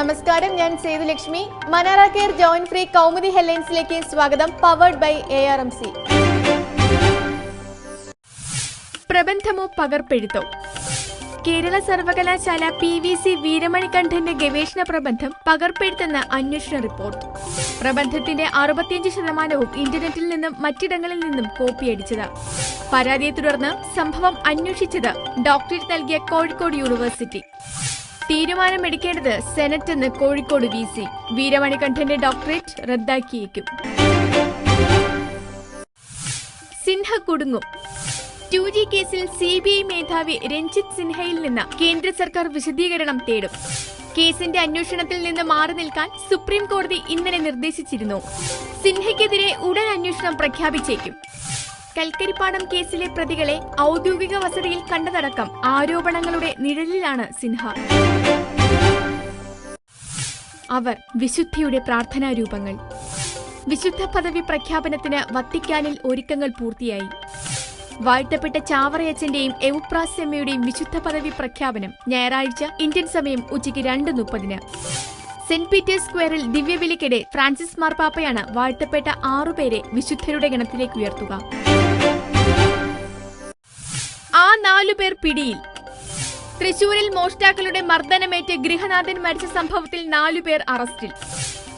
നമസ്കാരം ഞാൻ Sethulakshmi Manara care joint free Kaumudi ഹെഡ്ലൈൻസിലേക്ക് സ്വാഗതം powered by A R M C പ്രബന്ധമോ പകർപ്പെഴുത്തോ? കേരള സർവകലാശാല പി വി സി വീരമണികണ്ഠന്റെ ഗവേഷണ പ്രബന്ധം പകർപ്പെഴുത്തെന്ന അന്വേഷണ റിപ്പോർട്ട്. പ്രബന്ധത്തിന്റെ അറുപത്തിയഞ്ച് ശതമാനവും ഇന്റർനെറ്റിൽ നിന്നും മറ്റിടങ്ങളിൽ നിന്നും കോപ്പിയടിച്ചത് പരാതിയെ തുടർന്ന് സംഭവം അന്വേഷിച്ചത് ഡോക്ടറേറ്റ് നൽകിയ കോഴിക്കോട് യൂണിവേഴ്സിറ്റി. തീരുമാനമെടുക്കേണ്ടത് സെനറ്റ് എന്ന് കോഴിക്കോട് വി സി. വീരമണികണ്ഠന്റെ ഡോക്ടറേറ്റ് റദ്ദാക്കിയേക്കും. സിൻഹ കുടുങ്ങും. ടു ജി കേസിൽ സി ബി ഐ മേധാവി രഞ്ജിത്ത് സിൻഹയിൽ നിന്ന് കേന്ദ്ര സർക്കാർ വിശദീകരണം തേടും. കേസിന്റെ അന്വേഷണത്തിൽ നിന്ന് മാറി നിൽക്കാൻ സുപ്രീം കോടതി ഇന്നലെ നിർദ്ദേശിച്ചിരുന്നു. സിൻഹയ്ക്കെതിരെ ഉടൻ അന്വേഷണം പ്രഖ്യാപിച്ചേക്കും. കൽക്കരിപ്പാടം കേസിലെ പ്രതികളെ ഔദ്യോഗിക വസതിയിൽ കണ്ടതടക്കം ആരോപണങ്ങളുടെ നിഴലിലാണ് സിൻഹ. അവർ വിശുദ്ധിയുടെ പ്രാർത്ഥനാ രൂപങ്ങൾ. വിശുദ്ധ പദവി പ്രഖ്യാപനത്തിന് വത്തിക്കാനിൽ ഒരുക്കങ്ങൾ പൂർത്തിയായി. വാഴ്ത്തപ്പെട്ട ചാവറയച്ചന്റെയും എവുപ്രാസ്യമ്മയുടെയും വിശുദ്ധ പദവി പ്രഖ്യാപനം ഞായറാഴ്ച ഇന്ത്യൻ സമയം ഉച്ചയ്ക്ക് രണ്ട് മുപ്പതിന്. സെന്റ് പീറ്റേഴ്സ് സ്ക്വയറിൽ ദിവ്യബലിക്കിടെ ഫ്രാൻസിസ് മാർപ്പാപ്പയാണ് വാഴ്ത്തപ്പെട്ട ആറുപേരെ വിശുദ്ധരുടെ ഗണത്തിലേക്ക് ഉയർത്തുക. ആ പിടിയിൽ. തൃശൂരിൽ മോഷ്ടാക്കളുടെ മർദ്ദനമേറ്റ് ഗൃഹനാഥൻ മരിച്ച സംഭവത്തിൽ നാലുപേർ അറസ്റ്റിൽ.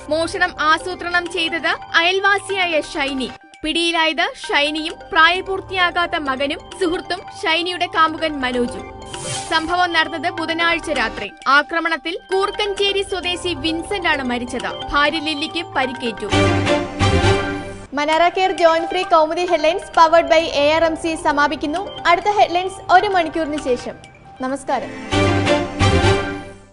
മോഷണം ആസൂത്രണം ചെയ്തത് അയൽവാസിയായ ഷൈനി. പിടിയിലായത് ഷൈനിയും പ്രായപൂർത്തിയാകാത്ത മകനും സുഹൃത്തും ഷൈനിയുടെ കാമുകൻ മനോജും. സംഭവം നടന്നത് ബുധനാഴ്ച രാത്രി. ആക്രമണത്തിൽ കൂർക്കഞ്ചേരി സ്വദേശി വിൻസെന്റ് ആണ് മരിച്ചത്. ഭാര്യ ലില്ലിക്ക് പരിക്കേറ്റു. Manara care joint free Kaumudi headlines powered by A R M C സമാപിക്കുന്നു. അടുത്ത ഹെഡ്ലൈൻസ് ഒരു മണിക്കൂറിന് ശേഷം. നമസ്കാരം.